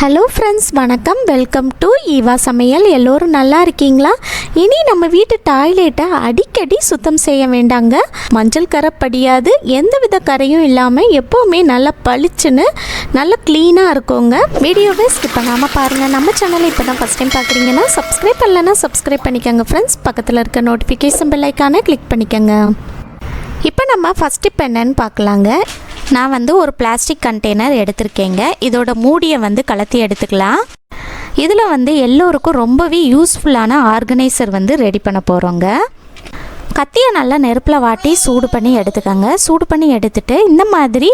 Hello friends வணக்கம். Welcome to Eva சமையல் எல்லோரும் நல்லா இருக்கீங்களா? இனி நம்ம வீட்டு டாய்லெட்டை அடிக்கடி சுத்தம் செய்ய வேண்டாங்க. மஞ்சள் கரை படியாது. எந்த வித கரையும் இல்லாமல் எப்போவுமே நல்லா பளிச்சுன்னு நல்லா க்ளீனாக இருக்குங்க. வீடியோவை ஸ்கிப் பண்ணாமல் பாருங்கள் நம்ம சேனலை இப்போ தான் ஃபஸ்ட் டைம் பார்க்குறீங்கன்னா சப்ஸ்கிரைப் பண்ணலன்னா சப்ஸ்கிரைப் பண்ணிக்கோங்க ஃப்ரெண்ட்ஸ் பக்கத்தில் இருக்க நோட்டிஃபிகேஷன் பெல் ஐக்கானை கிளிக் பண்ணிக்கோங்க. இப்போ நம்ம ஃபஸ்ட் இப்போ என்னன்னு பார்க்கலாங்க. நான் வந்து ஒரு பிளாஸ்டிக் கண்டெய்னர் எடுத்திருக்கேங்க. இதோட மூடியை வந்து கலத்தி எடுத்துக்கலாம். இதில் வந்து எல்லோருக்கும் ரொம்பவே யூஸ்ஃபுல்லான ஆர்கனைசர் வந்து ரெடி பண்ண போகிறோங்க கத்தியை நல்லா நெருப்பில் வாட்டி சூடு பண்ணி எடுத்துக்கோங்க. சூடு பண்ணி எடுத்துட்டு இந்த மாதிரி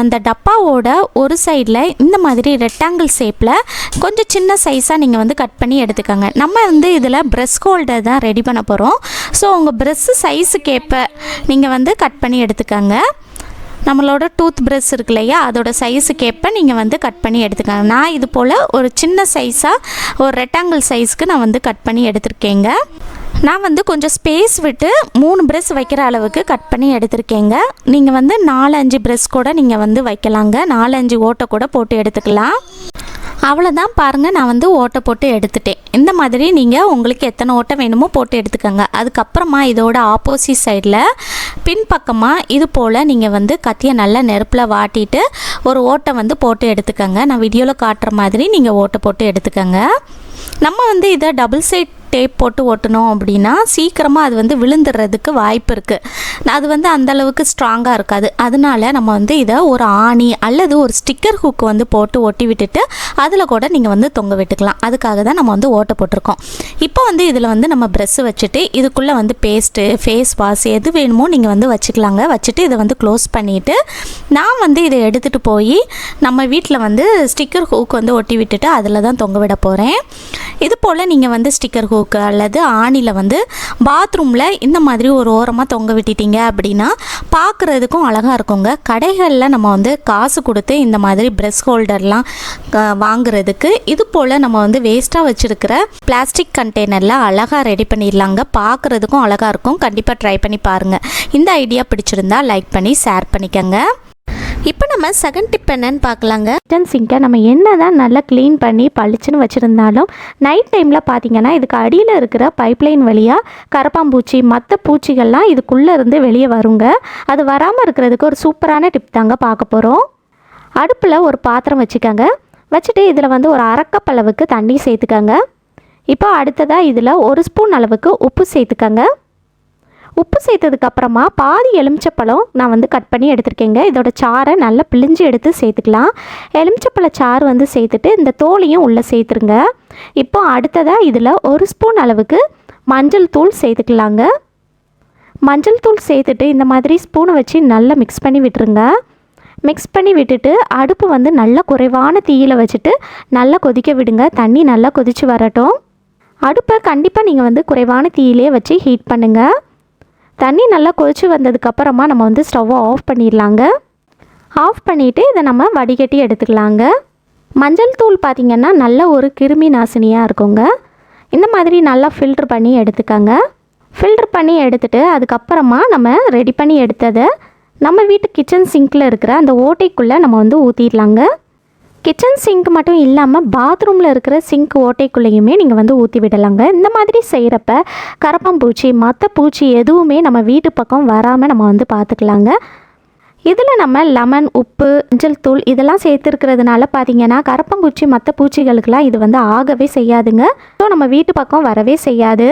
அந்த டப்பாவோட ஒரு சைடில் இந்த மாதிரி ரெக்டாங்கிள் ஷேப்பில் கொஞ்சம் சின்ன சைஸாக நீங்கள் வந்து கட் பண்ணி எடுத்துக்கோங்க. நம்ம வந்து இதில் ப்ரெஸ் ஹோல்டர் தான் ரெடி பண்ண போகிறோம் ஸோ உங்கள் ப்ரெஸ்ஸு சைஸுக்கு ஏற்ப நீங்கள் வந்து கட் பண்ணி எடுத்துக்கோங்க. நம்மளோட டூத் ப்ரஷ் இருக்கு இல்லையா? அதோட சைஸுக்கேற்ப நீங்கள் வந்து கட் பண்ணி எடுத்துக்கோங்க. நான் இது போல் ஒரு சின்ன சைஸாக ஒரு ரெக்டாங்கிள் சைஸ்க்கு நான் வந்து கட் பண்ணி எடுத்திருக்கேங்க. நான் வந்து கொஞ்சம் ஸ்பேஸ் விட்டு மூணு ப்ரெஷ் வைக்கிற அளவுக்கு கட் பண்ணி எடுத்திருக்கேங்க. நீங்கள் வந்து நாலு அஞ்சு ப்ரெஷ் கூட நீங்கள் வந்து வைக்கலாங்க. நாலு அஞ்சு ஓட்டை கூட போட்டு எடுத்துக்கலாம். அவ்வளோதான் பாருங்கள் நான் வந்து ஓட்டை போட்டு எடுத்துட்டேன். இந்த மாதிரி நீங்கள் உங்களுக்கு எத்தனை ஓட்டை வேணுமோ போட்டு எடுத்துக்கோங்க. அதுக்கப்புறமா இதோட ஆப்போசிட் சைடில் பின்பக்கமாக இது போல் நீங்கள் வந்து கத்தியை நல்லா நெருப்பில் வாட்டிட்டு ஒரு ஓட்டை வந்து போட்டு எடுத்துக்கோங்க. நான் வீடியோவில் காட்டுற மாதிரி நீங்கள் ஓட்டை போட்டு எடுத்துக்கோங்க. நம்ம வந்து இதை டபுள் சைட் டேப் போட்டு ஒட்டணும் அப்படின்னா சீக்கிரமாக அது வந்து விழுந்துடுறதுக்கு வாய்ப்பு இருக்குது அது வந்து அந்த அளவுக்கு ஸ்ட்ராங்காக இருக்காது. அதனால நம்ம வந்து இதை ஒரு ஆணி அல்லது ஒரு ஸ்டிக்கர் ஹுக் வந்து போட்டு ஒட்டி விட்டுட்டு அதில் கூட நீங்கள் வந்து தொங்க விட்டுக்கலாம். அதுக்காக தான் நம்ம வந்து ஓட்ட போட்டிருக்கோம். இப்போ வந்து இதில் வந்து நம்ம ப்ரெஸ்ஸு வச்சுட்டு இதுக்குள்ளே வந்து பேஸ்ட்டு ஃபேஸ் வாஷ் எது வேணுமோ நீங்கள் வந்து வச்சுக்கலாங்க. வச்சுட்டு இதை வந்து க்ளோஸ் பண்ணிவிட்டு நான் வந்து இதை எடுத்துகிட்டு போய் நம்ம வீட்டில் வந்து ஸ்டிக்கர் ஹூக் வந்து ஒட்டி விட்டுட்டு அதில் தான் தொங்க விட போகிறேன் இது போல் நீங்கள் வந்து ஸ்டிக்கர் ஹூக் ஹூக்கு அல்லது ஆணியில் வந்து பாத்ரூமில் இந்த மாதிரி ஒரு ஓரமாக தொங்க விட்டுட்டீங்க அப்படின்னா பார்க்குறதுக்கும் அழகாக இருக்குங்க. கடைகளில் நம்ம வந்து காசு கொடுத்து இந்த மாதிரி ப்ரெஷ் ஹோல்டர்லாம் வாங்குறதுக்கு இது போல் நம்ம வந்து வேஸ்ட்டாக வச்சுருக்கிற பிளாஸ்டிக் கண்டெய்னரில் அழகாக ரெடி பண்ணிடலாங்க. பார்க்குறதுக்கும் அழகாக இருக்கும். கண்டிப்பாக ட்ரை பண்ணி பாருங்கள் இந்த ஐடியா பிடிச்சிருந்தா லைக் பண்ணி ஷேர் பண்ணிக்கோங்க. இப்போ நம்ம செகண்ட் டிப் என்னன்னு பார்க்கலாங்க. கிச்சன் சிங்கை நம்ம என்ன தான் நல்லா க்ளீன் பண்ணி பளிச்சுன்னு வச்சுருந்தாலும் நைட் டைமில் பார்த்தீங்கன்னா இதுக்கு அடியில் இருக்கிற பைப்லைன் வழியாக கரப்பாம்பூச்சி மற்ற பூச்சிகள்லாம் இதுக்குள்ளே இருந்து வெளியே வருங்க. அது வராமல் இருக்கிறதுக்கு ஒரு சூப்பரான டிப் தாங்க பார்க்க போகிறோம் அடுப்பில் ஒரு பாத்திரம் வச்சுக்கோங்க. வச்சுட்டு இதில் வந்து ஒரு அரக்கப்பளவுக்கு தண்ணி சேர்த்துக்கோங்க. இப்போ அடுத்ததாக இதில் ஒரு ஸ்பூன் அளவுக்கு உப்பு சேர்த்துக்கோங்க. உப்பு சேர்த்ததுக்கு அப்புறமா பாதி எலுமிச்சப்பழம் நான் வந்து கட் பண்ணி எடுத்திருக்கேங்க. இதோட சாறை நல்லா பிழிஞ்சு எடுத்து சேர்த்துக்கலாம். எலுமிச்சப்பழ சாறு வந்து சேர்த்துட்டு இந்த தோலையும் உள்ளே சேர்த்துருங்க. இப்போ அடுத்ததாக இதில் ஒரு ஸ்பூன் அளவுக்கு மஞ்சள் தூள் சேர்த்துக்கலாங்க. மஞ்சள் தூள் சேர்த்துட்டு இந்த மாதிரி ஸ்பூனை வச்சு நல்லா மிக்ஸ் பண்ணி விட்டுருங்க. மிக்ஸ் பண்ணி விட்டுட்டு அடுப்பு வந்து நல்லா குறைவான தீயில் வச்சுட்டு நல்லா கொதிக்க விடுங்க. தண்ணி நல்லா கொதிச்சு வரட்டும். அடுப்பை கண்டிப்பாக நீங்கள் வந்து குறைவான தீயிலே வச்சு ஹீட் பண்ணுங்கள் தண்ணி நல்லா கொதிச்சு வந்ததுக்கப்புறமா நம்ம வந்து ஸ்டவ்வை ஆஃப் பண்ணிடலாங்க. ஆஃப் பண்ணிவிட்டு இதை நம்ம வடிகட்டி எடுத்துக்கலாங்க. மஞ்சள் தூள் பார்த்திங்கன்னா நல்ல ஒரு கிருமி நாசினியாக இருக்குங்க. இந்த மாதிரி நல்லா ஃபில்ட்ரு பண்ணி எடுத்துக்கோங்க. ஃபில்ட்ரு பண்ணி எடுத்துட்டு அதுக்கப்புறமா நம்ம ரெடி பண்ணி எடுத்ததை நம்ம வீட்டு கிச்சன் சிங்க்கில் இருக்கிற அந்த ஓட்டைக்குள்ளே நம்ம வந்து ஊற்றிடலாங்க கிச்சன் சிங்க் மட்டும் இல்லாமல் பாத்ரூமில் இருக்கிற சிங்க் ஓட்டைக்குள்ளேயுமே நீங்கள் வந்து ஊற்றி விடலாங்க. இந்த மாதிரி செய்கிறப்ப கரப்பாம்பூச்சி மற்ற பூச்சி எதுவுமே நம்ம வீட்டு பக்கம் வராமல் நம்ம வந்து பார்த்துக்கலாங்க இதில் நம்ம லெமன் உப்பு மஞ்சள் தூள் இதெல்லாம் சேர்த்துருக்கிறதுனால பார்த்தீங்கன்னா கரப்பம்பூச்சி மற்ற பூச்சிகளுக்கெல்லாம் இது வந்து ஆகவே செய்யாதுங்க. ஸோ நம்ம வீட்டு பக்கம் வரவே செய்யாது.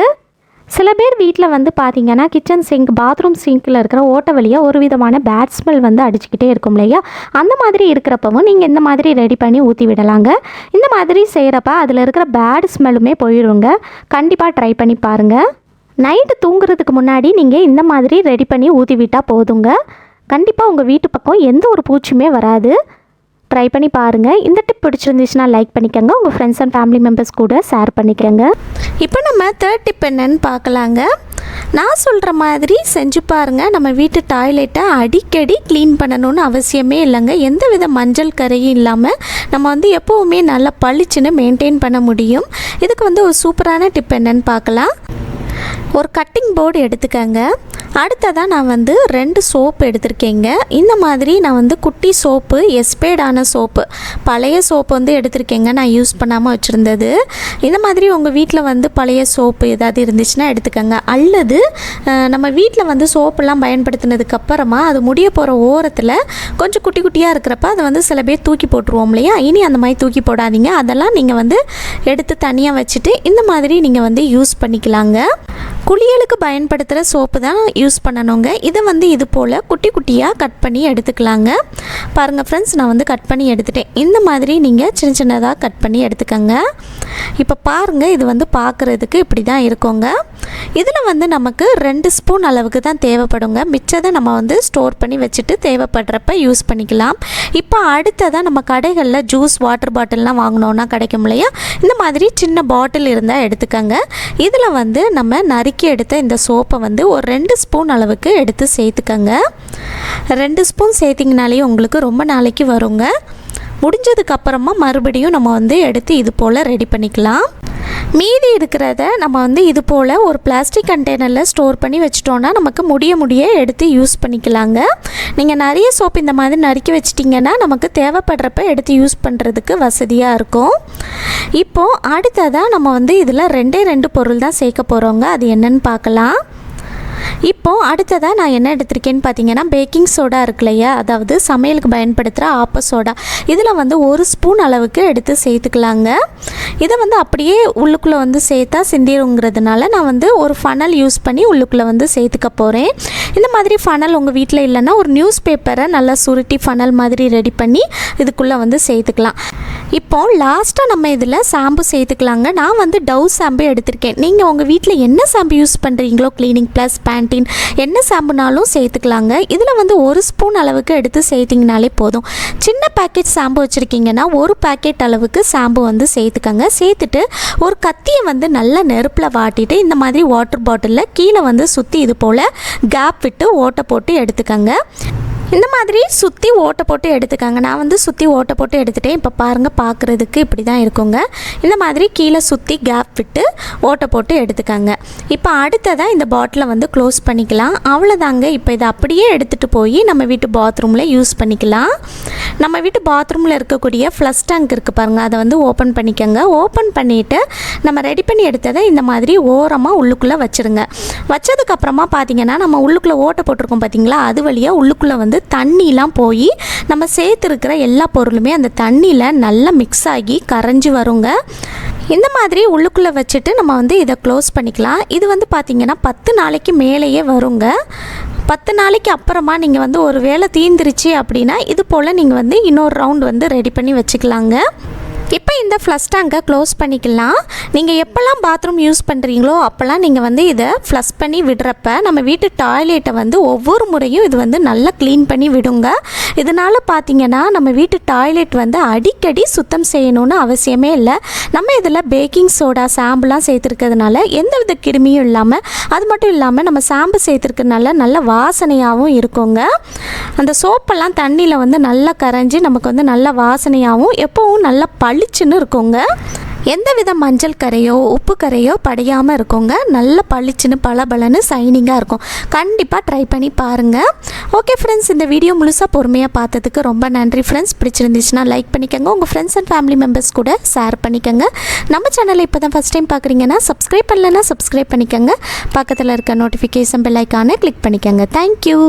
சில பேர் வீட்டில் வந்து பார்த்தீங்கன்னா கிச்சன் சிங்க் பாத்ரூம் சிங்க்கில் இருக்கிற ஓட்ட வழியாக ஒரு விதமான பேட் ஸ்மெல் வந்து அடிச்சுக்கிட்டே இருக்கும் இல்லையா? அந்த மாதிரி இருக்கிறப்பவும் நீங்கள் இந்த மாதிரி ரெடி பண்ணி ஊற்றி விடலாங்க. இந்த மாதிரி செய்கிறப்ப அதில் இருக்கிற பேட் ஸ்மெல்லுமே போயிடுங்க கண்டிப்பாக ட்ரை பண்ணி பாருங்கள் நைட்டு தூங்குறதுக்கு முன்னாடி நீங்கள் இந்த மாதிரி ரெடி பண்ணி ஊற்றி விட்டால் போதுங்க. கண்டிப்பாக உங்கள் வீட்டு பக்கம் எந்த ஒரு பூச்சியுமே வராது. ட்ரை பண்ணி பாருங்கள் இந்த டிப் பிடிச்சிருந்துச்சுன்னா லைக் பண்ணிக்கோங்க. உங்கள் ஃப்ரெண்ட்ஸ் அண்ட் ஃபேமிலி மெம்பர்ஸ் கூட ஷேர் பண்ணிக்கோங்க. இப்போ நம்ம தேர்ட் டிப் என்னன்னு பார்க்கலாங்க. நான் சொல்கிற மாதிரி செஞ்சு பாருங்கள் நம்ம வீட்டு டாய்லெட்டை அடிக்கடி க்ளீன் பண்ணணும்னு அவசியமே இல்லைங்க. எந்த வித மஞ்சள் கரையும் இல்லாமல் நம்ம வந்து எப்போவுமே நல்லா பளிச்சுன்னு மெயின்டைன் பண்ண முடியும். இதுக்கு வந்து ஒரு சூப்பரான டிப் என்னன்னு பார்க்கலாம். ஒரு கட்டிங் போர்டு எடுத்துக்கங்க. அடுத்ததாக நான் வந்து ரெண்டு சோப்பு எடுத்திருக்கேங்க. இந்த மாதிரி நான் வந்து குட்டி சோப்பு எஸ்பேடான சோப்பு பழைய சோப்பு வந்து எடுத்திருக்கேங்க. நான் யூஸ் பண்ணாமல் வச்சுருந்தது. இந்த மாதிரி உங்கள் வீட்டில் வந்து பழைய சோப்பு ஏதாவது இருந்துச்சுன்னா எடுத்துக்கோங்க. அல்லது நம்ம வீட்டில் வந்து சோப்பெல்லாம் பயன்படுத்தினதுக்கப்புறமா அது முடிய போகிற ஓரத்தில் கொஞ்சம் குட்டி குட்டியாக இருக்கிறப்ப அதை வந்து சில பேர் தூக்கி போட்டுருவோம் இல்லையா? இனி அந்த மாதிரி தூக்கி போடாதீங்க. அதெல்லாம் நீங்கள் வந்து எடுத்து தனியாக வச்சுட்டு இந்த மாதிரி நீங்கள் வந்து யூஸ் பண்ணிக்கலாங்க. குளியலுக்கு பயன்படுத்துகிற சோப்பு தான் யூஸ் பண்ணணுங்க. இதை வந்து இது போல் குட்டி குட்டியாக கட் பண்ணி எடுத்துக்கலாங்க. பாருங்கள் ஃப்ரெண்ட்ஸ் நான் வந்து கட் பண்ணி எடுத்துட்டேன். இந்த மாதிரி நீங்கள் சின்ன சின்னதாக கட் பண்ணி எடுத்துக்கோங்க. இப்போ பாருங்கள் இது வந்து பார்க்குறதுக்கு இப்படி தான் இருக்குங்க. இதில் வந்து நமக்கு ரெண்டு ஸ்பூன் அளவுக்கு தான் தேவைப்படுங்க. மிச்சத்தை நம்ம வந்து ஸ்டோர் பண்ணி வச்சுட்டு தேவைப்படுறப்ப யூஸ் பண்ணிக்கலாம். இப்போ அடுத்ததாக நம்ம கடைகளில் ஜூஸ் வாட்டர் பாட்டில்லாம் வாங்கினோன்னா கிடைக்கும் இல்லையா? இந்த மாதிரி சின்ன பாட்டில் இருந்தால் எடுத்துக்கோங்க. இதில் வந்து நம்ம நறுக்கி எடுத்த இந்த சோப்பை வந்து ஒரு ரெண்டு ஸ்பூன் அளவுக்கு எடுத்து சேர்த்துக்கோங்க. ரெண்டு ஸ்பூன் சேர்த்திங்கனாலே உங்களுக்கு ரொம்ப நாளைக்கு வருங்க. முடிஞ்சதுக்கப்புறமா மறுபடியும் நம்ம வந்து எடுத்து இது போல் ரெடி பண்ணிக்கலாம். மீதி இருக்கிறத நம்ம வந்து இது போல் ஒரு பிளாஸ்டிக் கண்டெய்னரில் ஸ்டோர் பண்ணி வச்சிட்டோன்னா நமக்கு முடிய முடிய எடுத்து யூஸ் பண்ணிக்கலாங்க. நீங்கள் நிறைய சோப் இந்த மாதிரி நறுக்கி வச்சிட்டிங்கன்னா நமக்கு தேவைப்படுறப்ப எடுத்து யூஸ் பண்ணுறதுக்கு வசதியாக இருக்கும். இப்போது அடுத்ததாக நம்ம வந்து இதில் ரெண்டே ரெண்டு பொருள் தான் சேர்க்க போகிறோங்க அது என்னன்னு பார்க்கலாம். இப்போது அடுத்ததாக நான் என்ன எடுத்திருக்கேன்னு பார்த்தீங்கன்னா பேக்கிங் சோடா இருக்கு இல்லையா அதாவது சமையலுக்கு பயன்படுத்துகிற ஆப்ப சோடா இதில் வந்து ஒரு ஸ்பூன் அளவுக்கு எடுத்து சேர்த்துக்கலாங்க. இதை வந்து அப்படியே உள்ளுக்குள்ளே வந்து சேர்த்தா சிந்திருங்கிறதுனால நான் வந்து ஒரு ஃபனல் யூஸ் பண்ணி உள்ளுக்குள்ளே வந்து சேர்த்துக்க போகிறேன் இந்த மாதிரி ஃபனல் உங்கள் வீட்டில் இல்லைன்னா ஒரு நியூஸ் பேப்பரை நல்லா சுருட்டி ஃபனல் மாதிரி ரெடி பண்ணி இதுக்குள்ளே வந்து சேர்த்துக்கலாம். இப்போ லாஸ்ட்டாக நம்ம இதில் ஷாம்பு சேர்த்துக்கலாங்க. நான் வந்து டவ் ஷாம்பு எடுத்திருக்கேன். நீங்கள் உங்கள் வீட்டில் என்ன ஷாம்பு யூஸ் பண்ணுறீங்களோ க்ளீனிங் ப்ளஸ் பேண்டீன் என்ன ஷாம்புனாலும் சேர்த்துக்கலாங்க. இதில் வந்து ஒரு ஸ்பூன் அளவுக்கு எடுத்து சேர்த்திங்கனாலே போதும். சின்ன பேக்கெட் ஷாம்பு வச்சுருக்கீங்கன்னா ஒரு பேக்கெட் அளவுக்கு ஷாம்பு வந்து சேர்த்துக்கங்க. சேர்த்துட்டு ஒரு கத்தியை வந்து நல்லா நெருப்பில் வாட்டிட்டு இந்த மாதிரி வாட்டர் பாட்டிலில் கீழே வந்து சுற்றி இது போல் கேப் விட்டு ஓட்டை போட்டு எடுத்துக்கங்க. இந்த மாதிரி சுற்றி ஓட்டை போட்டு எடுத்துக்கோங்க. நான் வந்து சுற்றி ஓட்டை போட்டு எடுத்துகிட்டேன் இப்போ பாருங்கள் பார்க்குறதுக்கு இப்படி தான் இருக்குங்க. இந்த மாதிரி கீழே சுற்றி கேப் விட்டு ஓட்டை போட்டு எடுத்துக்கோங்க. இப்போ அடுத்ததாக இந்த பாட்டிலை வந்து க்ளோஸ் பண்ணிக்கலாம். அவ்வளோதாங்க இப்போ இதை அப்படியே எடுத்துகிட்டு போய் நம்ம வீட்டு பாத்ரூமில் யூஸ் பண்ணிக்கலாம். நம்ம வீட்டு பாத்ரூமில் இருக்கக்கூடிய ஃப்ளஷ் டேங்க் இருக்குது பாருங்கள் அதை வந்து ஓப்பன் பண்ணிக்கோங்க. ஓப்பன் பண்ணிவிட்டு நம்ம ரெடி பண்ணி எடுத்ததை இந்த மாதிரி ஓரமாக உள்ளுக்குள்ளே வச்சுருங்க. வச்சதுக்கப்புறமா பார்த்தீங்கன்னா நம்ம உள்ளுக்குள்ளே ஓட்டை போட்டிருக்கோம் பார்த்தீங்களா அது வழியாக உள்ளுக்குள்ளே வந்து தண்ணிலாம் போய் நம்ம சேர்த்துருக்கிற எல்லா பொருளுமே அந்த தண்ணியில் நல்லா மிக்ஸ் ஆகி கரைஞ்சி வருங்க. இந்த மாதிரி உள்ளுக்குள்ளே வச்சுட்டு நம்ம வந்து இதை க்ளோஸ் பண்ணிக்கலாம். இது வந்து பார்த்திங்கன்னா பத்து நாளைக்கு மேலேயே வருங்க. பத்து நாளைக்கு அப்புறமா நீங்கள் வந்து ஒரு வேளை தீந்துருச்சு அப்படின்னா இது போல் நீங்கள் வந்து இன்னொரு ரவுண்ட் வந்து ரெடி பண்ணி வச்சுக்கலாங்க. இப்போ இந்த ஃப்ளஷ் டேங்கை க்ளோஸ் பண்ணிக்கலாம். நீங்கள் எப்போல்லாம் பாத்ரூம் யூஸ் பண்ணுறீங்களோ அப்போல்லாம் நீங்கள் வந்து இதை ஃப்ளஷ் பண்ணி விடுறப்ப நம்ம வீட்டு டாய்லெட்டை வந்து ஒவ்வொரு முறையும் இது வந்து நல்லா க்ளீன் பண்ணி விடுங்க. இதனால் பார்த்தீங்கன்னா நம்ம வீட்டு டாய்லெட் வந்து அடிக்கடி சுத்தம் செய்யணும்னு அவசியமே இல்லை. நம்ம இதில் பேக்கிங் சோடா சாம்புலாம் சேர்த்துருக்கிறதுனால எந்தவித கிருமியும் இல்லாமல் அது மட்டும் இல்லாமல் நம்ம சாம்பு சேர்த்துருக்கனால நல்ல வாசனையாகவும் இருக்குங்க. அந்த சோப்பெல்லாம் தண்ணியில் வந்து நல்லா கரைஞ்சி நமக்கு வந்து நல்ல வாசனையாகவும் எப்போவும் நல்லா பளிச்சுன்னு இருக்குங்க. எந்த வித மஞ்சள் கரையோ உப்பு கரையோ படையாமல் இருக்குங்க. நல்ல பளிச்சுன்னு பளபளன்னு சைனிங்காக இருக்கும். கண்டிப்பாக ட்ரை பண்ணி பாருங்கள் ஓகே ஃப்ரெண்ட்ஸ் இந்த வீடியோ முழுசாக பொறுமையாக பார்த்ததுக்கு ரொம்ப நன்றி ஃப்ரெண்ட்ஸ் பிடிச்சிருந்துச்சுன்னா லைக் பண்ணிக்கோங்க. உங்கள் ஃப்ரெண்ட்ஸ் அண்ட் ஃபேமிலி மெம்பர்ஸ் கூட ஷேர் பண்ணிக்கோங்க. நம்ம சேனலை இப்போ தான் ஃபஸ்ட் டைம் பார்க்குறீங்கன்னா சப்ஸ்கிரைப் பண்ணலன்னா சப்ஸ்கிரைப் பண்ணிக்கோங்க. பக்கத்தில் இருக்க நோட்டிஃபிகேஷன் பெல் ஐக்கானை கிளிக் பண்ணிக்கோங்க. Thank you